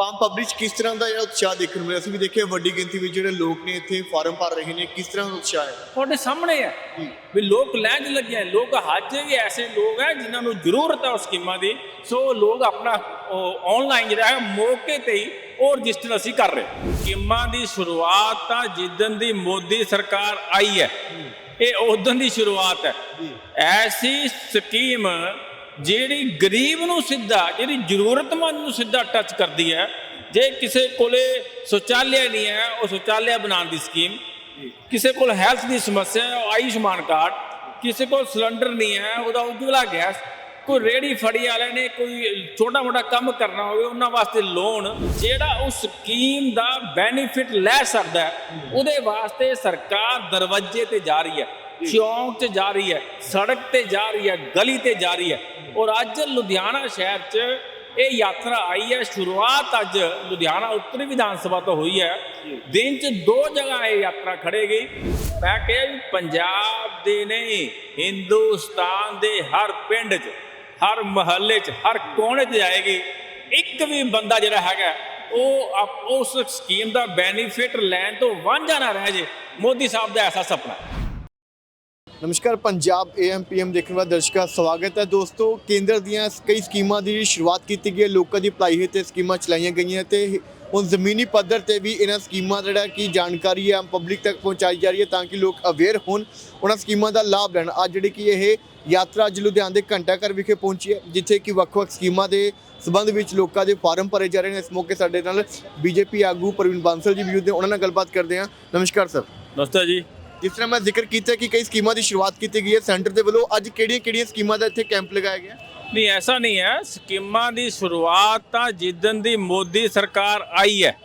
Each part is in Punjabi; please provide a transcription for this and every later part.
ਆਮ ਪਬਲਿਕ ਕਿਸ ਤਰ੍ਹਾਂ ਦਾ ਜਿਹੜਾ ਉਤਸ਼ਾਹ ਦੇਖਣ ਨੂੰ ਮਿਲਿਆ? ਅਸੀਂ ਵੀ ਦੇਖਿਆ ਵੱਡੀ ਗਿਣਤੀ ਵਿੱਚ ਜਿਹੜੇ ਲੋਕ ਨੇ ਇੱਥੇ ਫਾਰਮ ਭਰ ਰਹੇ ਨੇ ਕਿਸ ਤਰ੍ਹਾਂ ਦਾ ਉਤਸ਼ਾਹ ਹੈ? ਤੁਹਾਡੇ ਸਾਹਮਣੇ ਹੈ ਵੀ ਲੋਕ ਲੈਣ ਲੱਗੇ ਲੋਕ ਹੱਜ ਵੀ ਐਸੇ ਲੋਕ ਹੈ ਜਿਨ੍ਹਾਂ ਨੂੰ ਜ਼ਰੂਰਤ ਹੈ ਉਸ ਸਕੀਮਾਂ ਦੀ। ਸੋ ਲੋਕ ਆਪਣਾ ਆਨਲਾਈਨ ਜਿਹੜਾ ਹੈ ਮੌਕੇ ਤੇ ਹੀ ਉਹ ਰਜਿਸਟਰ ਅਸੀਂ ਕਰ ਰਹੇ। ਸਕੀਮਾਂ ਦੀ ਸ਼ੁਰੂਆਤ ਤਾਂ ਜਿੱਦਣ ਦੀ ਮੋਦੀ ਸਰਕਾਰ ਆਈ ਹੈ ਇਹ ਉਦੋਂ ਦੀ ਸ਼ੁਰੂਆਤ ਹੈ। ਐਸੀ ਸਕੀਮ ਜਿਹੜੀ ਗਰੀਬ ਨੂੰ ਸਿੱਧਾ, ਜਿਹੜੀ ਜ਼ਰੂਰਤਮੰਦ ਨੂੰ ਸਿੱਧਾ ਟੱਚ ਕਰਦੀ ਹੈ, ਜੇ ਕਿਸੇ ਕੋਲੇ ਸ਼ੌਚਾਲਿਆ ਨਹੀਂ ਹੈ, ਉਹ ਸ਼ੌਚਾਲਿਆ ਬਣਾਉਣ ਦੀ ਸਕੀਮ ਕਿਸੇ ਕੋਲ ਹੈਲਥ ਦੀ ਸਮੱਸਿਆ ਹੈ, ਉਹ ਆਯੁਸ਼ਮਾਨ ਕਾਰਡ, ਕਿਸੇ ਕੋਲ ਸਿਲੰਡਰ ਨਹੀਂ ਹੈ, ਉਹਦਾ ਉਜਵਲਾ ਗੈਸ, ਕੋਈ ਰੇੜੀ ਫੜੀ ਵਾਲੇ ਨੇ, ਕੋਈ ਛੋਟਾ ਮੋਟਾ ਕੰਮ ਕਰਨਾ ਹੋਵੇ, ਉਹਨਾਂ ਵਾਸਤੇ ਲੋਨ ਜਿਹੜਾ ਉਸ ਸਕੀਮ ਦਾ ਬੈਨੀਫਿਟ ਲੈ ਸਕਦਾ ਹੈ, ਉਹਦੇ ਵਾਸਤੇ ਸਰਕਾਰ ਦਰਵਾਜ਼ੇ ਤੇ ਜਾ ਰਹੀ ਹੈ, ਚੌਂਕ 'ਚ ਜਾ ਰਹੀ ਹੈ, ਸੜਕ ਤੇ ਜਾ ਰਹੀ ਹੈ, ਗਲੀ ਤੇ ਜਾ ਰਹੀ ਹੈ। ਔਰ ਅੱਜ ਲੁਧਿਆਣਾ ਸ਼ਹਿਰ 'ਚ ਇਹ ਯਾਤਰਾ ਆਈ ਹੈ। ਸ਼ੁਰੂਆਤ ਅੱਜ ਲੁਧਿਆਣਾ ਉੱਤਰੀ ਵਿਧਾਨ ਸਭਾ ਤੋਂ ਹੋਈ ਹੈ। ਦਿਨ 'ਚ ਦੋ ਜਗ੍ਹਾ ਇਹ ਯਾਤਰਾ ਖੜੇਗੀ ਮੈਂ ਕਿਹਾ ਵੀ ਪੰਜਾਬ ਦੇ ਨਹੀਂ ਹਿੰਦੁਸਤਾਨ ਦੇ ਹਰ ਪਿੰਡ 'ਚ ਹਰ ਮਹੱਲੇ 'ਚ ਹਰ ਕੋਨੇ 'ਚ ਜਾਏਗੀ। ਇੱਕ ਵੀ ਬੰਦਾ ਜਿਹੜਾ ਹੈਗਾ ਉਹ ਉਸ ਸਕੀਮ ਦਾ ਬੈਨੀਫਿਟ ਲੈਣ ਤੋਂ ਵਾਂਝਾ ਨਾ ਰਹਿ ਜੇ। ਮੋਦੀ ਸਾਹਿਬ ਦਾ ਐਸਾ ਸੁਪਨਾ। ਨਮਸਕਾਰ, ਪੰਜਾਬ ਏਐਮਪੀਐਮ ਦੇਖਣ ਵਾਲੇ ਦਰਸ਼ਕਾਂ ਸਵਾਗਤ ਹੈ। ਦੋਸਤੋ, ਕੇਂਦਰ ਦੀਆਂ ਕਈ ਸਕੀਮਾਂ ਦੀ ਸ਼ੁਰੂਆਤ ਕੀਤੀ ਗਈ ਹੈ। ਲੋਕਾਂ ਦੀ ਭਲਾਈ ਹਿੱਤ ਸਕੀਮਾਂ ਚਲਾਈਆਂ ਗਈਆਂ ਤੇ ਹੁਣ ਜ਼ਮੀਨੀ ਪੱਧਰ ਤੇ ਵੀ ਇਹਨਾਂ ਸਕੀਮਾਂ ਦਾ ਜਿਹੜਾ ਕੀ ਜਾਣਕਾਰੀ ਹੈ ਪਬਲਿਕ ਤੱਕ ਪਹੁੰਚਾਈ ਜਾ ਰਹੀ ਹੈ ਤਾਂ ਕਿ ਲੋਕ ਅਵੇਅਰ ਹੋਣ, ਉਹਨਾਂ ਸਕੀਮਾਂ ਦਾ ਲਾਭ ਲੈਣ। ਅੱਜ ਜਿਹੜੀ ਕਿ ਇਹ ਯਾਤਰਾ ਅੱਜ ਲੁਧਿਆਣੇ ਦੇ ਘੰਟਾ ਘਰ ਵਿਖੇ ਪਹੁੰਚੀ ਹੈ, ਜਿੱਥੇ ਕਿ ਵੱਖ-ਵੱਖ ਸਕੀਮਾਂ ਦੇ ਸਬੰਧ ਵਿੱਚ ਲੋਕਾਂ ਦੇ ਫਾਰਮ ਭਰੇ ਜਾ ਰਹੇ ਨੇ। ਇਸ ਮੌਕੇ ਸਾਡੇ ਨਾਲ ਬੀਜੇਪੀ ਆਗੂ ਪ੍ਰਵੀਨ ਬਾਂਸਲ ਜੀ ਮੌਜੂਦ ਨੇ, ਉਹਨਾਂ ਨਾਲ ਗੱਲਬਾਤ ਕਰਦੇ ਹਾਂ। ਨਮਸਕਾਰ, ਸਰ। ਦੋਸਤੋ ਜੀ। ਜਿਸ ਤਰ੍ਹਾਂ ਮੈਂ ਜ਼ਿਕਰ ਕੀਤਾ ਕਿ ਕਈ ਸਕੀਮਾਂ ਦੀ ਸ਼ੁਰੂਆਤ ਕੀਤੀ ਗਈ ਹੈ ਸੈਂਟਰ ਦੇ ਵੱਲੋਂ। ਅੱਜ ਕਿਹੜੀਆਂ-ਕਿਹੜੀਆਂ ਸਕੀਮਾਂ ਦਾ ਇੱਥੇ ਕੈਂਪ ਲਗਾਇਆ ਗਿਆ? ਨਹੀਂ ਐਸਾ ਨਹੀਂ ਹੈ। ਸਕੀਮਾਂ ਦੀ ਸ਼ੁਰੂਆਤ ਤਾਂ ਜਿੱਦਣ ਦੀ ਮੋਦੀ ਸਰਕਾਰ ਆਈ ਹੈ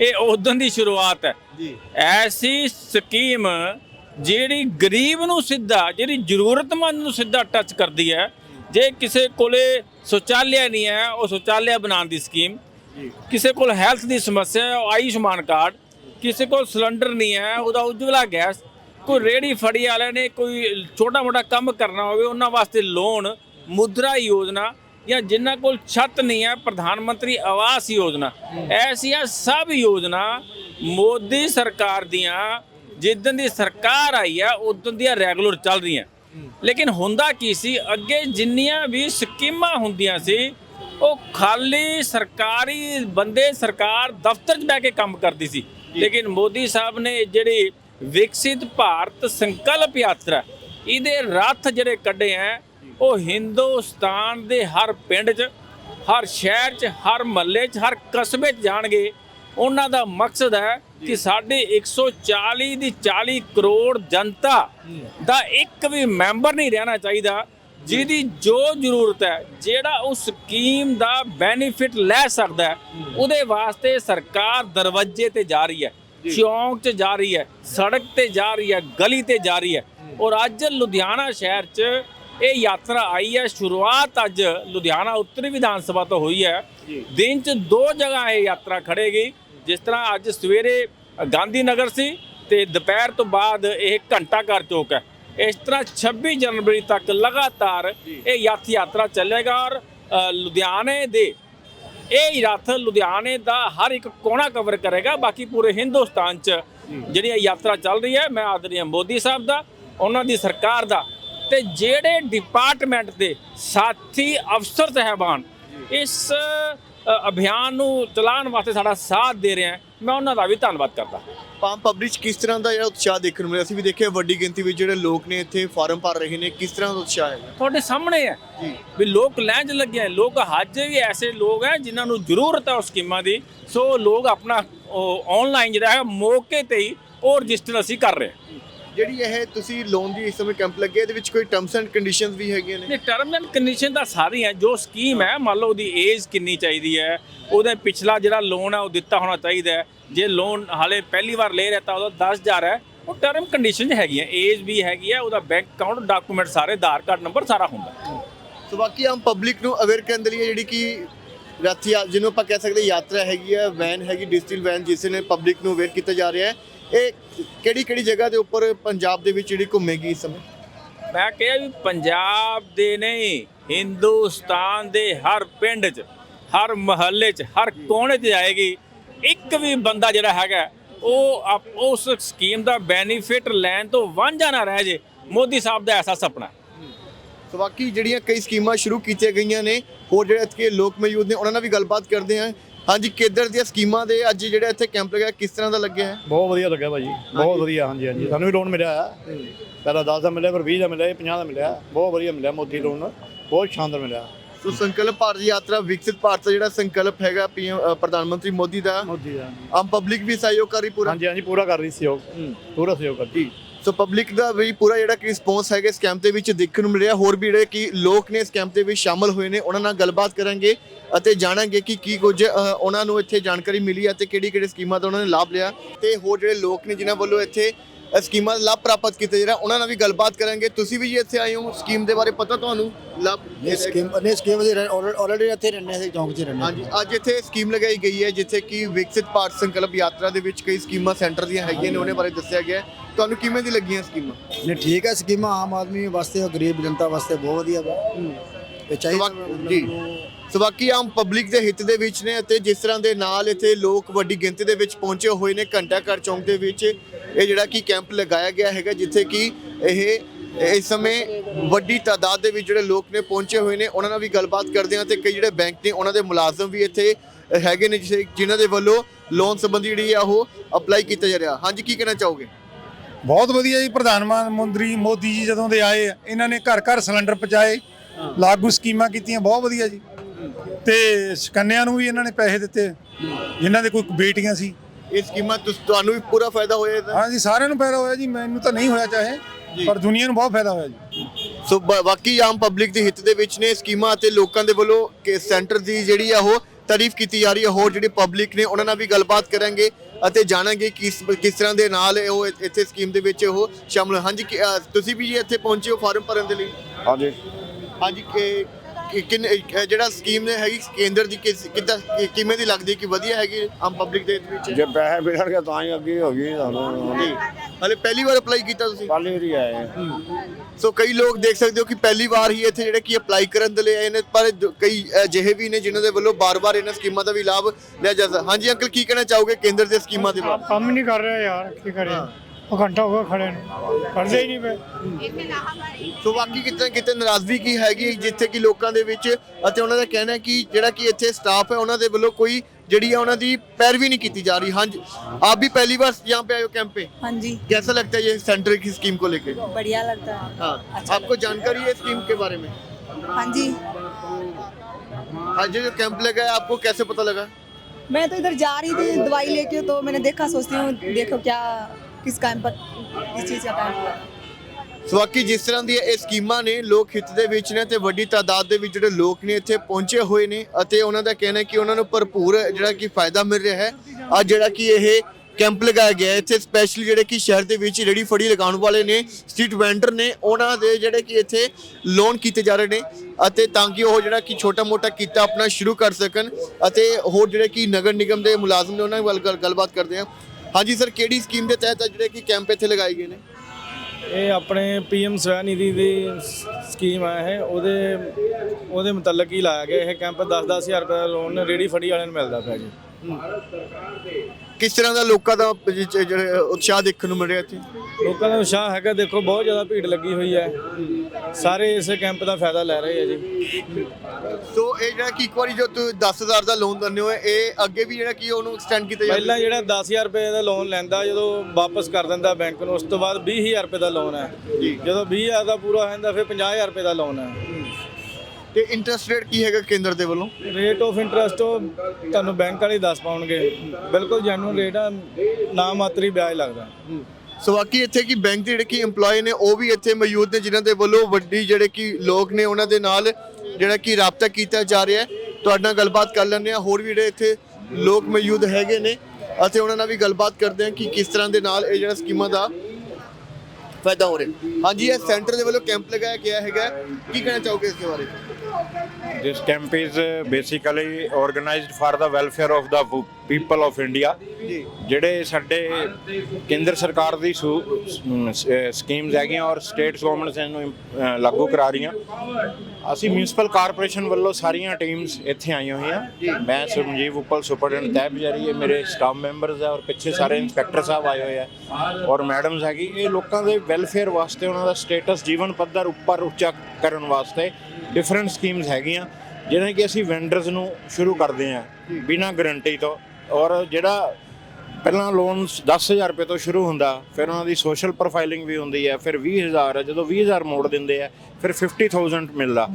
ਇਹ ਉਦੋਂ ਦੀ ਸ਼ੁਰੂਆਤ ਹੈ। ਜੀ। ਐਸੀ ਸਕੀਮ ਜਿਹੜੀ ਗਰੀਬ ਨੂੰ ਸਿੱਧਾ ਜਿਹੜੀ ਜ਼ਰੂਰਤਮੰਦ ਨੂੰ ਸਿੱਧਾ ਟੱਚ ਕਰਦੀ ਹੈ ਜੇ ਕਿਸੇ ਕੋਲੇ ਸ਼ੌਚਾਲਿਆ ਨਹੀਂ ਹੈ ਉਹ ਸ਼ੌਚਾਲਿਆ ਬਣਾਉਣ ਦੀ ਸਕੀਮ। ਜੀ। ਕਿਸੇ ਕੋਲ ਹੈਲਥ ਦੀ ਸਮੱਸਿਆ ਹੈ ਉਹ ਆਯੁਸ਼ਮਾਨ ਕਾਰਡ। ਕਿਸੇ ਕੋਲ ਸਿਲੰਡਰ ਨਹੀਂ ਹੈ, ਉਹਦਾ ਉਜਵਲਾ ਗੈਸ, ਕੋਈ ਰੇੜੀ ਫੜੀ ਵਾਲੇ ਨੇ, ਕੋਈ ਛੋਟਾ ਮੋਟਾ ਕੰਮ ਕਰਨਾ ਹੋਵੇ, ਉਹਨਾਂ ਵਾਸਤੇ ਲੋਨ, ਮੁਦਰਾ ਯੋਜਨਾ ਜਾਂ ਜਿਨ੍ਹਾਂ ਕੋਲ ਛੱਤ ਨਹੀਂ ਹੈ, ਪ੍ਰਧਾਨ ਮੰਤਰੀ ਆਵਾਸ ਯੋਜਨਾ। ਐਸੀਆਂ ਸਭ ਯੋਜਨਾ ਮੋਦੀ ਸਰਕਾਰ ਦੀਆਂ, ਜਿੱਦਣ ਦੀ ਸਰਕਾਰ ਆਈ ਹੈ, ਉਦੋਂ ਦੀਆਂ ਰੈਗੂਲਰ ਚੱਲ ਰਹੀਆਂ। ਲੇਕਿਨ ਹੁੰਦਾ ਕੀ ਸੀ, ਅੱਗੇ ਜਿੰਨੀਆਂ ਵੀ ਸਕੀਮਾਂ ਹੁੰਦੀਆਂ ਸੀ, ਉਹ ਖਾਲੀ ਸਰਕਾਰੀ ਬੰਦੇ ਸਰਕਾਰ ਦਫ਼ਤਰ 'ਚ ਬਹਿ ਕੇ ਕੰਮ ਕਰਦੀ ਸੀ। ਲੇਕਿਨ ਮੋਦੀ ਸਾਹਿਬ ਨੇ ਜਿਹੜੀ ਵਿਕਸਿਤ ਭਾਰਤ ਸੰਕਲਪ ਯਾਤਰਾ ਇਹਦੇ ਰੱਥ ਜਿਹੜੇ ਕੱਢੇ ਆ ਉਹ ਹਿੰਦੁਸਤਾਨ ਦੇ ਹਰ ਪਿੰਡ 'ਚ ਹਰ ਸ਼ਹਿਰ 'ਚ ਹਰ ਮਹੱਲੇ 'ਚ ਹਰ ਕਸਬੇ 'ਚ ਜਾਣਗੇ। ਉਹਨਾਂ ਦਾ ਮਕਸਦ ਹੈ ਕਿ ਸਾਡੇ 140 ਦੀ 40 ਕਰੋੜ ਜਨਤਾ ਦਾ ਇੱਕ ਵੀ ਮੈਂਬਰ ਨਹੀਂ ਰਹਿਣਾ ਚਾਹੀਦਾ। ਜਿਹਦੀ ਜੋ ਜ਼ਰੂਰਤ ਹੈ ਜਿਹੜਾ ਉਸ ਸਕੀਮ ਦਾ ਬੈਨੀਫਿਟ ਲੈ ਸਕਦਾ ਹੈ ਉਹਦੇ ਵਾਸਤੇ ਸਰਕਾਰ ਦਰਵਾਜ਼ੇ ਤੇ ਜਾ ਰਹੀ ਹੈ ਚੌਂਕ 'ਚ ਜਾ ਰਹੀ ਹੈ ਸੜਕ ਤੇ ਜਾ ਰਹੀ ਹੈ ਗਲੀ ਤੇ ਜਾ ਰਹੀ ਹੈ। ਔਰ ਅੱਜ ਲੁਧਿਆਣਾ ਸ਼ਹਿਰ 'ਚ ਇਹ ਯਾਤਰਾ ਆਈ ਹੈ ਸ਼ੁਰੂਆਤ ਅੱਜ ਲੁਧਿਆਣਾ ਉੱਤਰੀ ਵਿਧਾਨ ਸਭਾ ਤੋਂ ਹੋਈ ਹੈ। ਦਿਨ 'ਚ ਦੋ ਜਗ੍ਹਾ ਇਹ ਯਾਤਰਾ ਖੜੇਗੀ ਜਿਸ ਤਰ੍ਹਾਂ ਅੱਜ ਸਵੇਰੇ ਗਾਂਧੀ ਨਗਰ ਸੀ ਤੇ ਦੁਪਹਿਰ ਤੋਂ ਬਾਅਦ ਇਹ ਘੰਟਾ ਘਰ ਚੌਕ ਹੈ। ਇਸ ਤਰ੍ਹਾਂ 26 ਜਨਵਰੀ ਤੱਕ ਲਗਾਤਾਰ ਇਹ ਯਾਤ ਯਾਤਰਾ ਚੱਲੇਗਾ ਔਰ ਲੁਧਿਆਣੇ ਦੇ ਇਹ ਰੱਥ ਲੁਧਿਆਣੇ ਦਾ ਹਰ ਇੱਕ ਕੋਣਾ ਕਵਰ ਕਰੇਗਾ ਬਾਕੀ ਪੂਰੇ ਹਿੰਦੁਸਤਾਨ 'ਚ ਜਿਹੜੀ ਇਹ ਯਾਤਰਾ ਚੱਲ ਰਹੀ ਹੈ ਮੈਂ ਆਦਰਣੀ ਮੋਦੀ ਸਾਹਿਬ ਦਾ ਉਹਨਾਂ ਦੀ ਸਰਕਾਰ ਦਾ ਤੇ ਜਿਹੜੇ ਡਿਪਾਰਟਮੈਂਟ ਦੇ ਸਾਥੀ ਅਫਸਰ ਸਹਿਬਾਨ ਇਸ ਅਭਿਆਨ ਨੂੰ ਚਲਾਉਣ ਵਾਸਤੇ ਸਾਡਾ ਸਾਥ ਦੇ ਰਹੇ ਹੈ ਮੈਂ ਉਹਨਾਂ ਦਾ ਵੀ ਧੰਨਵਾਦ ਕਰਦਾ। ਆਮ ਪਬਲਿਕ 'ਚ ਕਿਸ ਤਰ੍ਹਾਂ ਦਾ ਜਿਹੜਾ ਉਤਸ਼ਾਹ ਦੇਖਣ ਨੂੰ ਮਿਲਿਆ? ਅਸੀਂ ਵੀ ਦੇਖਿਆ ਵੱਡੀ ਗਿਣਤੀ ਵਿੱਚ ਜਿਹੜੇ ਲੋਕ ਨੇ ਇੱਥੇ ਫਾਰਮ ਭਰ ਰਹੇ ਨੇ ਕਿਸ ਤਰ੍ਹਾਂ ਦਾ ਉਤਸ਼ਾਹ ਹੈ? ਤੁਹਾਡੇ ਸਾਹਮਣੇ ਹੈ ਜੀ। ਵੀ ਲੋਕ 'ਚ ਲੱਗੇ ਹੈ ਲੋਕ ਹੱਜ ਵੀ ਐਸੇ ਲੋਕ ਹੈ ਜਿਨ੍ਹਾਂ ਨੂੰ ਜ਼ਰੂਰਤ ਹੈ ਉਸ ਸਕੀਮਾਂ ਦੀ। ਸੋ ਲੋਕ ਆਪਣਾ ਆਨਲਾਈਨ ਜਿਹੜਾ ਹੈ ਮੌਕੇ ਤੇ ਹੀ ਉਹ ਰਜਿਸਟਰ ਅਸੀਂ ਕਰ ਰਹੇ ਹਾਂ। ਜਿਹੜੀ ਇਹ ਤੁਸੀਂ ਲੋਨ ਦੀ ਇਸ ਸਮੇਂ ਕੈਂਪ ਲੱਗੇ ਇਹਦੇ ਵਿੱਚ ਕੋਈ ਟਰਮਸ ਐਂਡ ਕੰਡੀਸ਼ਨਸ ਵੀ ਹੈਗੀਆਂ ਨੇ? ਨੇ ਟਰਮ ਐਂਡ ਕੰਡੀਸ਼ਨ ਤਾਂ ਸਾਰੀ ਹੈ ਜੋ ਸਕੀਮ ਹੈ ਮੰਨ ਲਓ ਉਹਦੀ ਏਜ ਕਿੰਨੀ ਚਾਹੀਦੀ ਹੈ ਉਹਦਾ ਪਿਛਲਾ ਜਿਹੜਾ ਲੋਨ ਹੈ ਉਹ ਦਿੱਤਾ ਹੋਣਾ ਚਾਹੀਦਾ ਹੈ। ਜੇ ਲੋਨ ਹਾਲੇ ਪਹਿਲੀ ਵਾਰ ਲੈ ਰਿਹਾ ਤਾਂ ਉਹਦਾ 10000 ਹੈ ਉਹ ਟਰਮ ਕੰਡੀਸ਼ਨ ਹੈਗੀਆਂ ਏਜ ਵੀ ਹੈਗੀ ਹੈ ਉਹਦਾ ਬੈਂਕ ਅਕਾਊਂਟ ਡਾਕੂਮੈਂਟ ਸਾਰੇ ਆਧਾਰ ਕਾਰਡ ਨੰਬਰ ਸਾਰਾ ਹੁੰਦਾ। ਸੋ ਬਾਕੀ ਆਮ ਪਬਲਿਕ ਨੂੰ ਅਵੇਅਰ ਕਰਨ ਦੇ ਲਈ ਜਿਹੜੀ ਕਿ ਰਾਤੀ ਜਿਹਨੂੰ ਆਪਾਂ ਕਹਿ ਸਕਦੇ ਯਾਤਰਾ ਹੈਗੀ ਹੈ ਵੈਨ ਹੈਗੀ ਡਿਜੀਟਲ ਵੈਨ ਜਿਸ ਨੇ ਪਬਲਿਕ ਨੂੰ ਅਵੇਅਰ ਕੀਤਾ ਜਾ ਰਿਹਾ ਹੈ। ਇਹ ਕਿਹੜੀ ਕਿਹੜੀ ਜਗ੍ਹਾ ਦੇ ਉੱਪਰ ਪੰਜਾਬ ਦੇ ਵਿੱਚ ਜਿਹੜੀ ਘੁੰਮੇਗੀ ਇਸ ਸਮੇਂ? ਮੈਂ ਕਿਹਾ ਵੀ ਪੰਜਾਬ ਦੇ ਨਹੀਂ ਹਿੰਦੁਸਤਾਨ ਦੇ ਹਰ ਪਿੰਡ 'ਚ ਹਰ ਮਹੱਲੇ 'ਚ ਹਰ ਕੋਨੇ 'ਚ ਜਾਏਗੀ। ਇੱਕ ਵੀ ਬੰਦਾ ਜਿਹੜਾ ਹੈਗਾ ਉਹ ਉਸ ਸਕੀਮ ਦਾ ਬੈਨੀਫਿਟ ਲੈਣ ਤੋਂ ਵਾਂਝਾ ਨਾ ਰਹਿ ਜੇ। ਮੋਦੀ ਸਾਹਿਬ ਦਾ ਐਸਾ ਸੁਪਨਾ। ਹੈ। ਸੋ ਬਾਕੀ ਜਿਹੜੀਆਂ ਕਈ ਸਕੀਮਾਂ ਸ਼ੁਰੂ ਕੀਤੀਆਂ ਗਈਆਂ ਨੇ ਹੋਰ ਜਿਹੜੇ ਇੱਥੇ ਲੋਕ ਮੌਜੂਦ ਨੇ ਉਹਨਾਂ ਨਾਲ ਵੀ ਗੱਲਬਾਤ ਕਰਦੇ ਹਾਂ। ਹਾਂਜੀ ਕੇਂਦਰ ਦੀਆਂ ਸਕੀਮਾਂ ਦੇ ਅੱਜ ਜਿਹੜਾ ਇੱਥੇ ਕੈਂਪ ਲਗਾਇਆ ਕਿਸ ਤਰ੍ਹਾਂ ਦਾ ਲੱਗਿਆ? ਹੈ ਬਹੁਤ ਵਧੀਆ ਲੱਗਾ ਭਾਜੀ। ਬਹੁਤ ਵਧੀਆ ਹਾਂਜੀ ਹਾਂਜੀ। ਸਾਨੂੰ ਵੀ ਲੋਨ ਮਿਲਿਆ। ਹੈ। ਪਹਿਲਾਂ 10 ਦਾ ਮਿਲਿਆ ਫਿਰ 20 ਦਾ ਮਿਲਿਆ ਇਹ 50 ਦਾ ਮਿਲਿਆ। ਬਹੁਤ ਵਧੀਆ ਮਿਲਿਆ ਮੋਦੀ ਲੋਨ ਬਹੁਤ ਸ਼ਾਨਦਾਰ ਮਿਲਿਆ। ਸੋ ਸੰਕਲਪ ਭਾਰਤ ਯਾਤਰਾ ਵਿਕਸਿਤ ਭਾਰਤ ਦਾ ਜਿਹੜਾ ਸੰਕਲਪ ਹੈਗਾ ਪੀਐਮ ਪ੍ਰਧਾਨ ਮੰਤਰੀ ਮੋਦੀ ਦਾ। ਮੋਦੀ ਦਾ ਆਮ ਪਬਲਿਕ ਵੀ ਸਹਿਯੋਗ ਕਰ ਰਹੀ ਪੂਰਾ? ਹਾਂਜੀ ਹਾਂਜੀ ਪੂਰਾ ਕਰ ਰਹੀ ਸਹਿਯੋਗ। ਪੂਰਾ ਸਹਿਯੋਗ ਕਰ ਰਹੀ। ਸੋ ਪਬਲਿਕ ਦਾ ਵੀ ਪੂਰਾ ਜਿਹੜਾ ਕਿ ਰਿਸਪੌਂਸ ਹੈਗਾ ਇਸ ਕੈਂਪ ਦੇ ਵਿੱਚ ਦੇਖਣ ਨੂੰ ਮਿਲ ਰਿਹਾ। ਹੋਰ ਵੀ ਜਿਹੜੇ ਕਿ ਲੋਕ ਨੇ ਇਸ ਕੈਂਪ ਦੇ ਵਿੱਚ ਸ਼ਾਮਲ ਹੋਏ ਨੇ ਉਹਨਾਂ ਨਾਲ ਗੱਲਬਾਤ ਕਰਾਂਗੇ ਅਤੇ ਜਾਣਾਂਗੇ ਕਿ ਕੀ ਕੁਝ ਉਹਨਾਂ ਨੂੰ ਇੱਥੇ ਜਾਣਕਾਰੀ ਮਿਲੀ ਅਤੇ ਕਿਹੜੀ ਕਿਹੜੀ ਸਕੀਮਾਂ ਦਾ ਉਹਨਾਂ ਨੇ ਲਾਭ ਲਿਆ। ਤੇ ਹੋਰ ਜਿਹੜੇ ਲੋਕ ਨੇ ਜਿਨ੍ਹਾਂ ਵੱਲੋਂ ਇੱਥੇ ਸਕੀਮਾਂ ਦਾ ਲਾਭ ਪ੍ਰਾਪਤ ਕੀਤਾ ਜਿਹੜਾ ਉਹਨਾਂ ਨਾਲ ਵੀ ਗੱਲਬਾਤ ਕਰਾਂਗੇ। ਤੁਸੀਂ ਵੀ ਜੀ ਇੱਥੇ ਆਏ ਹੋ ਸਕੀਮ ਦੇ ਬਾਰੇ ਪਤਾ ਤੁਹਾਨੂੰ? ਲਾਭ ਨੇ ਸਕੀਮ ਨੇ ਸਕੀਮ ਦੀ ਆਲਰੇਡੀ ਇੱਥੇ ਰਹਿੰਦੇ ਸੀ ਚੌਂਕ 'ਚ ਰਹਿੰਦੇ ਹਾਂਜੀ ਅੱਜ ਇੱਥੇ ਸਕੀਮ ਲਗਾਈ ਗਈ ਹੈ ਜਿੱਥੇ ਕਿ ਵਿਕਸਿਤ ਭਾਰਤ ਸੰਕਲਪ ਯਾਤਰਾ ਦੇ ਵਿੱਚ ਕਈ ਸਕੀਮਾਂ ਸੈਂਟਰ ਦੀਆਂ ਹੈਗੀਆਂ ਨੇ ਉਹਨੇ ਬਾਰੇ ਦੱਸਿਆ ਗਿਆ। ਤੁਹਾਨੂੰ ਕਿਵੇਂ ਦੀ ਲੱਗੀਆਂ ਸਕੀਮਾਂ? ਨੇ ਠੀਕ ਹੈ ਸਕੀਮਾਂ ਆਮ ਆਦਮੀ ਵਾਸਤੇ ਔਰ ਗਰੀਬ ਜਨਤਾ ਵਾਸਤੇ ਬਹੁਤ ਵਧੀਆ ਵਾ। ਇਹ ਚਾਹੀਦਾ ਜੀ। ਸੋ ਬਾਕੀ ਆਮ ਪਬਲਿਕ ਦੇ ਹਿੱਤ ਦੇ ਵਿੱਚ ਨੇ ਅਤੇ ਜਿਸ ਤਰ੍ਹਾਂ ਦੇ ਨਾਲ ਇੱਥੇ ਲੋਕ ਵੱਡੀ ਗਿਣਤੀ ਦੇ ਵਿੱਚ ਪਹੁੰਚੇ ਹੋਏ ਨੇ ਘੰਟਾ ਘਰ ਚੌਂਕ ਦੇ ਵਿੱਚ। ਇਹ ਜਿਹੜਾ ਕਿ ਕੈਂਪ ਲਗਾਇਆ ਗਿਆ ਹੈਗਾ ਜਿੱਥੇ ਕਿ ਇਹ ਇਸ ਸਮੇਂ ਵੱਡੀ ਤਾਦਾਦ ਦੇ ਵਿੱਚ ਜਿਹੜੇ ਲੋਕ ਨੇ ਪਹੁੰਚੇ ਹੋਏ ਨੇ, ਉਹਨਾਂ ਨਾਲ ਵੀ ਗੱਲਬਾਤ ਕਰਦੇ ਹਾਂ ਤੇ ਕਈ ਜਿਹੜੇ ਬੈਂਕ ਨੇ, ਉਹਨਾਂ ਦੇ ਮੁਲਾਜ਼ਮ ਵੀ ਇੱਥੇ ਹੈਗੇ ਨੇ ਜਿਸੇ ਜਿਨ੍ਹਾਂ ਦੇ ਵੱਲੋਂ ਲੋਨ ਸੰਬੰਧੀ ਜਿਹੜੀ ਆ ਉਹ ਅਪਲਾਈ ਕੀਤਾ ਜਾ ਰਿਹਾ। ਹਾਂਜੀ, ਕੀ ਕਹਿਣਾ ਚਾਹੋਗੇ? ਬਹੁਤ ਵਧੀਆ ਜੀ, ਪ੍ਰਧਾਨ ਮੰਤਰੀ ਮੋਦੀ ਜੀ ਜਦੋਂ ਦੇ ਆਏ, ਇਹਨਾਂ ਨੇ ਘਰ ਘਰ ਸਿਲੰਡਰ ਪਹੁੰਚਾਏ, ਲਾਗੂ ਸਕੀਮਾਂ ਕੀਤੀਆਂ, ਬਹੁਤ ਵਧੀਆ ਜੀ। ਤੇ ਸਕੰਨਿਆਂ ਨੂੰ ਵੀ ਇਹਨਾਂ ਨੇ ਪੈਸੇ ਦਿੱਤੇ, ਜਿਨ੍ਹਾਂ ਦੇ ਕੋਈ ਬੇਟੀਆਂ ਸੀ। ਇਹ ਸਕੀਮਾਂ ਤੁਸ- ਤੁਹਾਨੂੰ ਵੀ ਪੂਰਾ ਫਾਇਦਾ ਹੋਇਆ ਇਹਦਾ? ਹਾਂ ਜੀ ਸਾਰਿਆਂ ਨੂੰ ਫਾਇਦਾ ਹੋਇਆ ਜੀ ਮੈਨੂੰ ਤਾਂ ਨਹੀਂ ਹੋਇਆ ਚਾਹੇ ਪਰ ਦੁਨੀਆ ਨੂੰ ਬਹੁਤ ਫਾਇਦਾ ਹੋਇਆ ਜੀ। ਸੋ ਬ- ਬਾਕੀ ਆਮ ਪਬਲਿਕ ਦੇ ਹਿੱਤ ਦੇ ਵਿੱਚ ਨੇ ਸਕੀਮਾਂ ਅਤੇ ਲੋਕਾਂ ਦੇ ਵੱਲੋਂ ਕਿ ਸੈਂਟਰ ਦੀ ਜਿਹੜੀ ਆ ਉਹ ਤਾਰੀਫ ਕੀਤੀ ਜਾ ਰਹੀ ਹੈ ਹੋਰ ਜਿਹੜੀ ਪਬਲਿਕ ਨੇ ਉਹਨਾਂ ਨਾਲ ਵੀ ਗੱਲਬਾਤ ਕਰਾਂਗੇ ਅਤੇ ਜਾਣਾਂਗੇ ਕਿਸ ਕਿਸ ਤਰ੍ਹਾਂ ਦੇ ਨਾਲ ਇਹ ਉਹ ਇੱਥੇ ਸਕੀਮ ਦੇ ਵਿੱਚ ਉਹ ਸ਼ਾਮਲ ਹਾਂਜੀ ਕਿ, ਅ, ਤੁਸੀਂ ਵੀ ਜੀ ਇੱਥੇ ਪਹੁੰਚੇ ਹੋ ਫਾਰਮ ਭਰਨ ਦੇ ਲਈ? ਹਾਂਜੀ। ਹਾਂਜੀ ਕਿ- ਕਿ ਕਿੰਨ ਇਹ ਜਿਹੜਾ ਸਕੀਮ ਨੇ ਹੈਗੀ ਕੇਂਦਰ ਦੀ ਕਿਸ- ਕਿੱਦਾਂ ਕਿ- ਕਿਵੇਂ ਦੀ ਲੱਗਦੀ ਕਿ ਵਧੀਆ ਹੈਗੀ ਆਮ ਪਬਲਿਕ ਦੇ ਵਿੱਚ? ਜੇ ਪੈਸੇ ਮਿਲਣਗੇ ਤਾਂ ਹੀ ਅੱਗੇ ਹੋ ਗਈ ਸਾਨੂੰ। ਜੀ। ਹਲੇ ਪਹਿਲੀ ਵਾਰ ਅਪਲਾਈ ਕੀਤਾ ਤੁਸੀਂ? ਕੱਲ ਹੀ। ਆਏ ਸੋ ਕਈ ਲੋਕ ਦੇਖ ਸਕਦੇ ਹੋ ਕਿ ਪਹਿਲੀ ਵਾਰ ਹੀ ਇੱਥੇ ਜਿਹੜੇ ਕਿ ਅਪਲਾਈ ਕਰਨ ਦੇ ਲਈ ਆਏ ਨੇ ਪਰ ਦ- ਕਈ ਅਜਿਹੇ ਵੀ ਨੇ ਜਿਨ੍ਹਾਂ ਦੇ ਵੱਲੋਂ ਬਾਰ-ਬਾਰ ਇਹਨਾਂ ਸਕੀਮਾਂ ਦਾ ਵੀ ਲਾਭ ਲਿਆ ਜਾ ਸਕਦਾ। ਹਾਂਜੀ ਅੰਕਲ ਕੀ ਕਹਿਣਾ ਚਾਹੋਗੇ ਕੇਂਦਰ ਦੀਆਂ ਸਕੀਮਾਂ ਦੇ ਬਾਰੇ? ਕੰਮ ਨਹੀਂ ਕਰ ਰਿਹਾ ਯਾਰ ਕੀ ਕਰੇ ਉਹ ਘੰਟਾ ਹੋ ਗਿਆ ਖੜੇ ਨੂੰ ਕਰਦੇ ਹੀ ਨਹੀਂ ਪਏ ਸੋ ਬਾਕੀ ਕਿਤੇ ਕਿਤੇ ਨਾਰਾਜ਼ਗੀ ਕੀ ਹੈਗੀ ਜਿੱਥੇ ਕਿ ਲੋਕਾਂ ਦੇ ਵਿੱਚ ਅਤੇ ਉਹਨਾਂ ਦਾ ਕਹਿਣਾ ਹੈ ਕਿ ਜਿਹੜਾ ਕਿ ਇੱਥੇ ਸਟਾਫ ਹੈ ਉਹਨਾਂ ਦੇ ਵੱਲੋਂ ਕੋਈ ਜਿਹੜੀ ਹੈ ਉਹਨਾਂ ਦੀ ਪੈਰਵੀ नहीं की जा रही हाँ जी आप भी पहली बार यहाँ पे आए हो कैंप पे हाँ जी कैसा लगता है ये सेंटर की स्कीम को लेके बढ़िया लगता है हाँ अच्छा आपको जानकारी है स्कीम के बारे में हाँ जी आज ये जो कैंप लगा है आपको कैसे पता लगा मैं तो इधर जा रही थी दवाई लेके तो मैंने देखा सोचती हूँ देखो क्या किस टाइम पर किस चीज़ का टाइम पर ਸੋ ਬਾਕੀ ਜਿਸ ਤਰ੍ਹਾਂ ਦੀਆਂ ਇਹ ਸਕੀਮਾਂ ਨੇ ਲੋਕ ਹਿੱਤ ਦੇ ਵਿੱਚ ਨੇ ਤੇ ਵੱਡੀ ਤਾਦਾਦ ਦੇ ਵਿੱਚ ਜਿਹੜੇ ਲੋਕ ਨੇ ਇੱਥੇ ਪਹੁੰਚੇ ਹੋਏ ਨੇ ਅਤੇ ਉਹਨਾਂ ਦਾ ਕਹਿਣਾ ਹੈ ਕਿ ਉਹਨਾਂ ਨੂੰ ਭਰਪੂਰ ਜਿਹੜਾ ਕਿ ਫਾਇਦਾ ਮਿਲ ਰਿਹਾ ਹੈ ਅੱਜ ਜਿਹੜਾ ਕਿ ਇਹ ਕੈਂਪ ਲਗਾਇਆ ਗਿਆ ਹੈ ਇੱਥੇ ਸਪੈਸ਼ਲੀ ਜਿਹੜੇ ਕਿ ਸ਼ਹਿਰ ਦੇ ਵਿੱਚ ਰੇੜੀ ਫੜੀ ਲਗਾਉਣ ਵਾਲੇ ਨੇ ਸਟਰੀਟ ਵੈਂਡਰ ਨੇ ਉਹਨਾਂ ਦੇ ਜਿਹੜੇ ਕਿ ਇੱਥੇ ਲੋਨ ਕੀਤੇ ਜਾ ਰਹੇ ਨੇ ਅਤੇ ਤਾਂ ਕਿ ਉਹ ਜਿਹੜਾ ਕਿ ਛੋਟਾ-ਮੋਟਾ ਕੀਤਾ ਆਪਣਾ ਸ਼ੁਰੂ ਕਰ ਸਕਣ ਅਤੇ ਹੋਰ ਜਿਹੜੇ ਕਿ ਨਗਰ ਨਿਗਮ ਦੇ ਮੁਲਾਜ਼ਮ ਨੇ ਉਹਨਾਂ ਨਾਲ ਗੱਲ- ਗੱਲਬਾਤ ਕਰਦੇ ਹਾਂ ਹਾਂਜੀ ਸਰ, ਕਿਹੜੀ ਸਕੀਮ ਦੇ ਤਹਿਤ ਆ ਜਿਹੜੇ ਕਿ ਕੈਂਪ ਇੱਥੇ ਲਗਾਏ ਗਏ ਨੇ? ਇਹ ਆਪਣੇ ਪੀਐਮ ਸਵੈ ਨਿਧੀ ਦੀ ਸ- ਸਕੀਮ ਹੈ ਇਹ। ਉਹਦੇ ਉਹਦੇ ਮੁਤਲਕ ਹੀ ਲਾਇਆ ਗਿਆ ਇਹ ਕੈਂਪ 10-10 ਹਜ਼ਾਰ ਰੁਪਏ ਦਾ ਲੋਨ ਰੇੜੀ ਫੜੀ ਵਾਲਿਆਂ ਨੂੰ ਮਿਲਦਾ ਪਿਆ ਜੀ। ਕਿਸ ਤਰ੍ਹਾਂ ਦਾ ਲੋਕਾਂ ਦਾ ਜਿਹੜੇ ਉਤਸ਼ਾਹ ਦੇਖਣ ਨੂੰ ਮਿਲ ਰਿਹਾ ਇੱਥੇ? ਲੋਕਾਂ ਦਾ ਉਤਸ਼ਾਹ ਹੈਗਾ ਦੇਖੋ ਬਹੁਤ ਜ਼ਿਆਦਾ ਭੀੜ ਲੱਗੀ ਹੋਈ ਹੈ। ਸਾਰੇ ਇਸ ਕੈਂਪ ਦਾ ਫਾਇਦਾ ਲੈ ਰਹੇ ਆ ਜੀ। ਸੋ ਇਹ ਜਿਹੜਾ ਕਿ ਇੱਕ ਵਾਰੀ ਜੋ ਤੁਸੀਂ 10000 ਦਾ ਲੋਨ ਦਿੰਦੇ ਹੋ ਇਹ ਅੱਗੇ ਵੀ ਜਿਹੜਾ ਕਿ ਉਹਨੂੰ ਐਕਸਟੈਂਡ ਕੀਤਾ ਜਾਂਦਾ ਪਹਿਲਾਂ ਜਿਹੜਾ 10000 ਰੁਪਏ ਦਾ ਲੋਨ ਲੈਂਦਾ ਜਦੋਂ ਵਾਪਸ ਕਰ ਦਿੰਦਾ ਬੈਂਕ ਨੂੰ ਉਸ ਤੋਂ ਬਾਅਦ 20000 ਰੁਪਏ ਦਾ ਲੋਨ ਹੈ। ਜਦੋਂ 20000 ਦਾ ਪੂਰਾ ਹੋ ਜਾਂਦਾ ਫਿਰ 50000 ਰੁਪਏ ਦਾ ਲੋਨ ਹੈ। ਤੇ ਇੰਟਰਸਟ ਰੇਟ ਕੀ ਹੈਗਾ ਕੇਂਦਰ ਦੇ ਵੱਲੋਂ? ਰੇਟ ਆਫ ਇੰਟਰਸਟ ਤੁਹਾਨੂੰ ਬੈਂਕ ਵਾਲੇ ਦੱਸ ਪਾਉਣਗੇ। ਬਿਲਕੁਲ ਜੈਨੂਇਨ ਰੇਟ ਆ ਨਾ ਮਾਤਰੀ ਵਿਆਜ ਲੱਗਦਾ। ਸੋ ਬਾਕੀ ਇੱਥੇ ਕੀ ਬੈਂਕ ਦੇ ਜਿਹੜੇ ਕਿ EMPLOYE ਨੇ ਉਹ ਵੀ ਇੱਥੇ ਮੌਜੂਦ ਨੇ ਜਿਨ੍ਹਾਂ ਦੇ ਵੱਲੋਂ ਵੱਡੀ ਜਿਹੜੇ ਕਿ ਲੋਕ ਨੇ ਉਹਨਾਂ ਦੇ ਨਾਲ ਜਿਹੜਾ ਕਿ ਰਾਬਤਾ ਕੀਤਾ ਜਾ ਰਿਹਾ ਹੈ। ਤੁਹਾਡੇ ਨਾਲ ਗੱਲਬਾਤ ਕਰ ਲੈਂਦੇ ਹਾਂ। ਹੋਰ ਵੀ ਜਿਹੜੇ ਇੱਥੇ ਲੋਕ ਮੌਜੂਦ ਹੈਗੇ ਨੇ ਅਤੇ ਉਹਨਾਂ ਨਾਲ ਵੀ ਗੱਲਬਾਤ ਕਰਦੇ ਹਾਂ ਕਿ ਕਿਸ ਤਰ੍ਹਾਂ ਦੇ ਨਾਲ ਇਹ ਜਿਹੜਾ ਸਕੀਮਾਂ ਦਾ ਫਾਇਦਾ ਹੋ ਰਿਹਾ। ਹਾਂਜੀ ਇਹ ਸੈਂਟਰ ਦੇ ਵੱਲੋਂ ਕੈਂਪ ਲਗਾਇਆ ਗਿਆ ਹੈਗਾ। ਕੀ ਕਹਿਣਾ ਚਾਹੋਗੇ ਇਸ ਦੇ ਬਾਰੇ? This camp is uh, basically organized for the welfare of the people of India. ਜਿਹੜੇ ਸਾਡੇ ਕੇਂਦਰ ਸਰਕਾਰ ਦੀ ਸਕੀਮਸ ਹੈਗੀਆਂ ਔਰ ਸਟੇਟ ਗਵਰਨਮੈਂਟਸ ਇਹਨੂੰ ਲਾਗੂ ਕਰਾ ਰਹੀਆਂ। ਅਸੀਂ ਮਿਊਨਿਸਪਲ ਕਾਰਪੋਰੇਸ਼ਨ ਵੱਲੋਂ ਸਾਰੀਆਂ ਟੀਮਸ ਇੱਥੇ ਆਈਆਂ ਹੋਈਆਂ। ਮੈਂ ਸਰਮਜੀਤ ਉੱਪਲ ਸੁਪਰਡੈਂਟ ਤੈਬ ਜਾਰੀ ਹੈ ਮੇਰੇ ਸਟਾਫ ਮੈਂਬਰਸ ਹੈ ਔਰ ਪਿੱਛੇ ਸਾਰੇ ਇੰਸਪੈਕਟਰ ਸਾਹਿਬ ਆਏ ਹੋਏ ਆ ਔਰ ਮੈਡਮਸ ਹੈਗੀ ਇਹ ਲੋਕਾਂ ਦੇ ਵੈਲਫੇਅਰ ਵਾਸਤੇ ਉਹਨਾਂ ਦਾ ਸਟੇਟਸ ਜੀਵਨ ਪੱਧਰ ਉੱਪਰ ਉੱਚਾ ਕਰਨ ਵਾਸਤੇ ਡਿਫਰੈਂਟ ਸਕੀਮਸ ਹੈਗੀਆਂ ਜਿਹਨਾਂ ਕਿ ਅਸੀਂ ਵੈਂਡਰਸ ਨੂੰ ਸ਼ੁਰੂ ਕਰਦੇ ਹਾਂ ਬਿਨਾਂ ਗਾਰੰਟੀ ਤੋਂ। ਔਰ ਜਿਹੜਾ ਪਹਿਲਾਂ ਲੋਨ 10000 ਰੁਪਏ ਤੋਂ ਸ਼ੁਰੂ ਹੁੰਦਾ ਫਿਰ ਉਹਨਾਂ ਦੀ ਸੋਸ਼ਲ ਪ੍ਰੋਫਾਈਲਿੰਗ ਵੀ ਹੁੰਦੀ ਹੈ ਫਿਰ 20000 ਹੈ ਜਦੋਂ 20000 ਮੋੜ ਦਿੰਦੇ ਆ ਫਿਰ 50000 ਮਿਲਦਾ।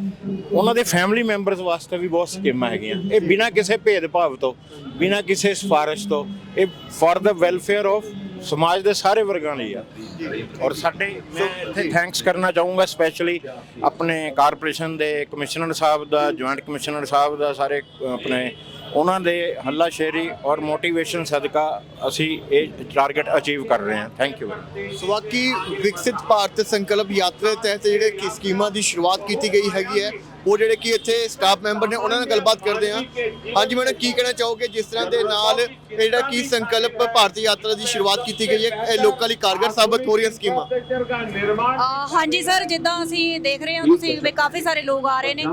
ਉਹਨਾਂ ਦੇ ਫੈਮਿਲੀ ਮੈਂਬਰਸ ਵਾਸਤੇ ਵੀ ਬਹੁਤ ਸਕੀਮਾਂ ਹੈਗੀਆਂ। ਇਹ ਬਿਨਾਂ ਕਿਸੇ ਭੇਦਭਾਵ ਤੋਂ ਬਿਨਾਂ ਕਿਸੇ ਸਿਫਾਰਿਸ਼ ਤੋਂ ਇਹ ਫॉर ਦਾ ਵੈਲਫੇਅਰ ਆਫ ਸਮਾਜ ਦੇ ਸਾਰੇ ਵਰਗਾਂ ਲਈ ਆ। ਔਰ ਸਾਡੇ ਮੈਂ ਇੱਥੇ ਥੈਂਕਸ ਕਰਨਾ ਚਾਹੂੰਗਾ ਸਪੈਸ਼ਲੀ ਆਪਣੇ ਕਾਰਪੋਰੇਸ਼ਨ ਦੇ ਕਮਿਸ਼ਨਰ ਸਾਹਿਬ ਦਾ ਜੁਆਇੰਟ ਕਮਿਸ਼ਨਰ ਸਾਹਿਬ ਦਾ, ਸਾਰੇ ਆਪਣੇ ਉਹਨਾਂ ਦੇ ਹੱਲਾਸ਼ੇਰੀ ਔਰ ਮੋਟੀਵੇਸ਼ਨ ਸਦਕਾ ਅਸੀਂ ਇਹ ਟਾਰਗੇਟ ਅਚੀਵ ਕਰ ਰਹੇ ਹਾਂ। ਥੈਂਕ ਯੂ ਸੋ ਬਾਕੀ ਵਿਕਸਿਤ ਭਾਰਤ ਸੰਕਲਪ ਯਾਤਰਾ ਤਹਿਤ ਜਿਹੜੇ ਕਿ ਸਕੀਮਾਂ ਦੀ ਸ਼ੁਰੂਆਤ ਕੀਤੀ ਗਈ ਹੈਗੀ ਹੈ ਉਹ ਜਿਹੜੇ ਕਿ ਇੱਥੇ ਸਟਾਫ ਮੈਂਬਰ ਨੇ ਉਹਨਾਂ ਨਾਲ ਗੱਲਬਾਤ ਕਰਦੇ ਹਾਂ। ਹਾਂਜੀ ਮੈਡਮ ਕੀ ਕਹਿਣਾ ਚਾਹੋਗੇ? ਜਿਸ ਤਰ੍ਹਾਂ ਦੇ ਨਾਲ ਜਿਹੜਾ ਕੀ ਸੰਕਲਪ ਭਾਰਤੀ ਯਾਤਰਾ ਦੀ ਸ਼ੁਰੂਆਤ ਕੀਤੀ ਗਈ ਹੈ ਇਹ ਲੋਕਾਂ ਲਈ ਕਾਰਗਰ ਸਾਬਤ ਹੋ ਰਹੀਆਂ ਸਕੀਮਾਂ? ਹਾਂਜੀ ਸਰ ਜਿੱਦਾਂ ਅਸੀਂ ਦੇਖ ਰਹੇ ਹਾਂ ਤੁਸੀਂ ਵੀ ਕਾਫੀ ਸਾਰੇ ਲੋਕ ਆ ਰਹੇ ਨੇ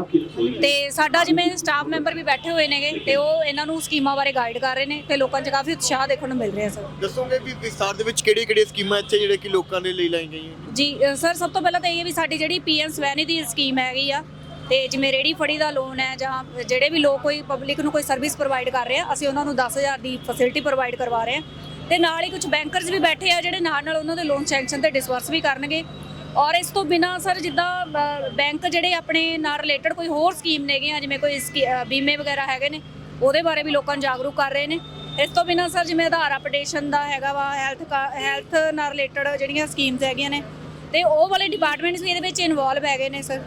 ਤੇ ਸਾਡਾ ਜਿਵੇਂ ਸਟਾਫ ਮੈਂਬਰ ਵੀ ਬੈਠੇ ਹੋਏ ਨੇਗੇ ਤੇ ਉਹ ਇਹਨਾਂ ਨੂੰ ਸਕੀਮਾਂ ਬਾਰੇ ਗਾਈਡ ਕਰ ਰਹੇ ਨੇ ਤੇ ਲੋਕਾਂ 'ਚ ਕਾਫੀ ਉਤਸ਼ਾਹ ਦੇਖਣ ਨੂੰ ਮਿਲ ਰਿਹਾ ਸਰ। ਦੱਸੋਗੇ ਵੀ ਵਿਸਤਾਰ ਦੇ ਵਿੱਚ ਕਿਹੜੀਆਂ ਸਕੀਮਾਂ ਇੱਥੇ ਜਿਹੜੇ ਕਿ ਲੋਕਾਂ ਦੇ ਲਈ ਲਾਈਆਂ ਗਈਆਂ? ਜੀ ਸਰ ਸਭ ਤੋਂ ਪਹਿਲਾਂ ਤਾਂ ਇਹ ਹੈ ਵੀ ਸਾਡੀ ਜਿਹੜੀ ਪੀਐਮ ਸਵੈਨਿਧੀ ਸਕੀਮ ਹੈਗੀ ਆ ਤੇ ਜਿਵੇਂ ਰੇੜੀ ਫੜੀ ਦਾ ਲੋਨ ਹੈ ਜਾਂ ਜਿਹੜੇ ਵੀ ਲੋਕ ਕੋਈ ਪਬਲਿਕ ਨੂੰ ਕੋਈ ਸਰਵਿਸ ਪ੍ਰੋਵਾਈਡ ਕਰ ਰਹੇ ਆ, ਅਸੀਂ ਉਹਨਾਂ ਨੂੰ 10000 ਦੀ ਫੈਸਿਲਿਟੀ ਪ੍ਰੋਵਾਈਡ ਕਰਵਾ ਰਹੇ ਹਾਂ। ਤੇ ਨਾਲ ਹੀ ਕੁਝ ਬੈਂਕਰਸ ਵੀ ਬੈਠੇ ਆ ਜਿਹੜੇ ਨਾਲ ਨਾਲ ਉਹਨਾਂ ਦੇ ਲੋਨ ਸੈਂਕਸ਼ਨ ਤੇ ਡਿਸਬਰਸ ਵੀ ਕਰਨਗੇ। ਔਰ ਇਸ ਤੋਂ ਬਿਨਾ ਸਰ ਜਿੱਦਾਂ ਬੈਂਕ ਜਿਹੜੇ ਆਪਣੇ ਨਾਲ ਰਿਲੇਟਡ ਕੋਈ ਹੋਰ ਸਕੀਮ ਨੇਗੀਆਂ ਜਿਵੇਂ ਕੋਈ ਸਕੀ- ਬੀਮੇ ਵਗੈਰਾ ਹੈਗੇ ਨੇ, ਉਹਦੇ ਬਾਰੇ ਵੀ ਲੋਕਾਂ ਨੂੰ ਜਾਗਰੂਕ ਕਰ ਰਹੇ ਨੇ। ਇਸ ਤੋਂ ਬਿਨਾ ਸਰ ਜਿਵੇਂ ਆਧਾਰ ਅਪਡੇਸ਼ਨ ਦਾ ਹੈਗਾ ਵਾ ਹੈਲਥ ਹੈਲਥ ਨਾਲ ਰਿਲੇਟਡ ਜਿਹੜੀਆਂ ਸਕੀਮਸ ਹੈਗੀਆਂ ਨੇ, ਤੇ ਉਹ ਵਾਲੇ ਡਿਪਾਰਟਮੈਂਟਸ ਵੀ ਇਹਦੇ ਵਿੱਚ ਇਨਵੋਲਵ ਹੈਗੇ ਨੇ ਸਰ।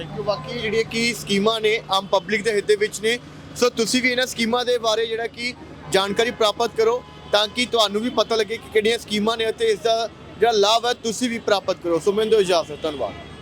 ਥੈਂਕ ਯੂ ਬਾਕੀ ਜਿਹੜੀਆਂ ਕੀ ਸਕੀਮਾਂ ਨੇ ਆਮ ਪਬਲਿਕ ਦੇ ਹਿੱਤ ਦੇ ਵਿੱਚ ਨੇ, ਸੋ ਤੁਸੀਂ ਵੀ ਇਹਨਾਂ ਸਕੀਮਾਂ ਦੇ ਬਾਰੇ ਜਿਹੜਾ ਕਿ ਜਾਣਕਾਰੀ ਪ੍ਰਾਪਤ ਕਰੋ ਤਾਂ ਕਿ ਤੁਹਾਨੂੰ ਵੀ ਪਤਾ ਲੱਗੇ ਕਿ ਕਿਹੜੀਆਂ ਸਕੀਮਾਂ ਨੇ ਅਤੇ ਇਸ ਦਾ ਜਿਹੜਾ ਲਾਭ ਹੈ ਤੁਸੀਂ ਵੀ ਪ੍ਰਾਪਤ ਕਰੋ। ਸੋ ਮੈਨੂੰ ਦਿਓ ਇਜਾਜ਼ਤ, ਧੰਨਵਾਦ।